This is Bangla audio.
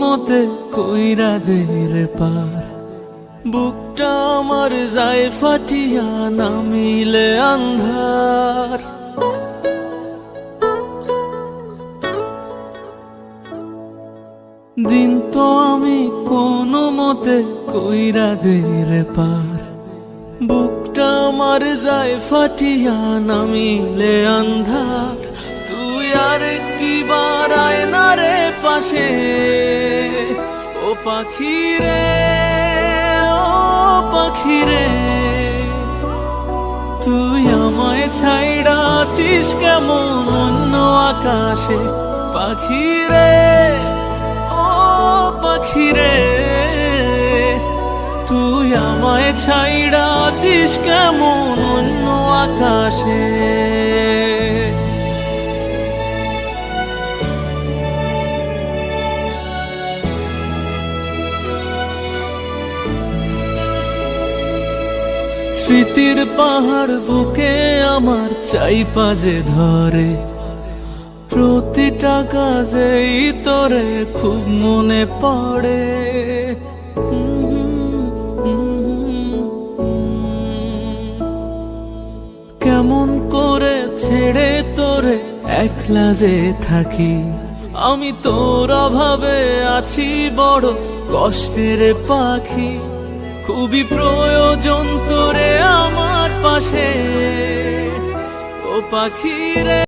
মতে কইরা দে রে পার। বুকটা আমার যায় ফাটিয়া নামিলে আন্ধার। দিন তো আমি কোনো মতে কইরা দে রে পার। বুকটা আমার যায় ফাটিয়া নামিলে আন্ধার। তুই আর কি বারায় না রে পাশে। ও পাখি রে ও পাখি রে তুই আমায় ছাইড়া আছিস কেমন অন্য আকাশে? পাখি রে ও পাখি রে তুই আমায় ছাইড়া আছিস কেমন অন্য আকাশে? স্মৃতির পাহাড় বুকে আমার চাই পাজে ধরে, প্রতিটা কাজেই তোরে খুব মনে পড়ে। কেমন করে ছেড়ে তোরে একলা যে থাকি, আমি তোর অভাবে আছি বড় কষ্টের পাখি। খুবই প্রয়োজন তোরে আমার পাশে। ও পাখি রে